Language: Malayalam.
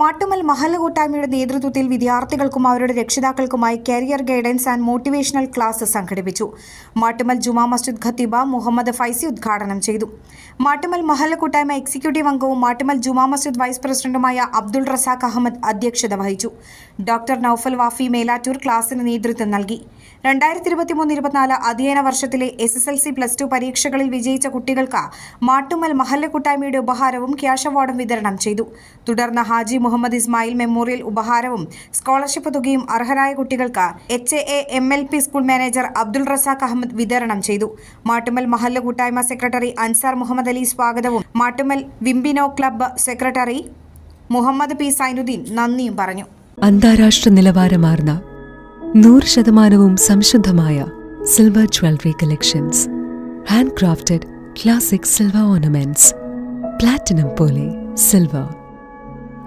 മാട്ടുമൽ മഹല്ല കൂട്ടായ്മയുടെ നേതൃത്വത്തിൽ വിദ്യാർത്ഥികൾക്കും അവരുടെ രക്ഷിതാക്കൾക്കുമായി career guidance and motivational class സംഘടിപ്പിച്ചു. മാട്ടുമൽ ജുമാ മസ്ജിദ് ഖത്തീബ മുഹമ്മദ് ഫൈസി ഉദ്ഘാടനം ചെയ്തു. മാട്ടുമൽ മഹല്ല കൂട്ടായ്മ എക്സിക്യൂട്ടീവ് അംഗവും മാട്ടുമൽ ജുമാ മസ്ജിദ് വൈസ് പ്രസിഡന്റുമായ അബ്ദുൾ റസാഖ് അഹമ്മദ് അധ്യക്ഷത വഹിച്ചു. ഡോക്ടർ നൌഫൽ വാഫി മേലാറ്റൂർ ക്ലാസിന് നേതൃത്വം നൽകി. രണ്ടായിരത്തി ഇരുപത്തിമൂന്ന് ഇരുപത്തിനാല് അധ്യയന വർഷത്തിലെ S S L C plus two പരീക്ഷകളിൽ വിജയിച്ച കുട്ടികൾക്ക് മാട്ടുമൽ മഹല്ല കൂട്ടായ്മയുടെ ഉപഹാരവും ക്യാഷ് അവാർഡും വിതരണം ചെയ്തു. തുടർന്ന് ഹാജി മുഹമ്മദ് ഇസ്മായിൽ മെമ്മോറിയൽ ഉപഹാരവും സ്കോളർഷിപ്പ് തുകയും അർഹരായ കുട്ടികൾക്ക് H A M L P school manager Abdul Razak Ahmed വിതരണം ചെയ്തു. മാട്ടുമൽ മഹല്ല കൂട്ടായ്മ സെക്രട്ടറി അൻസാർ മുഹമ്മദ് അലി സ്വാഗതവും Mattumal വിംബിനോ club secretary Muhammad P Zainuddin നന്ദിയും പറഞ്ഞു. അന്താരാഷ്ട്ര നിലവാരമാർന്ന നൂറ് ശതമാനവും സംശുദ്ധമായ silver jewellery collections. Hand crafted classic silver ornaments. Platinum പോലെ silver.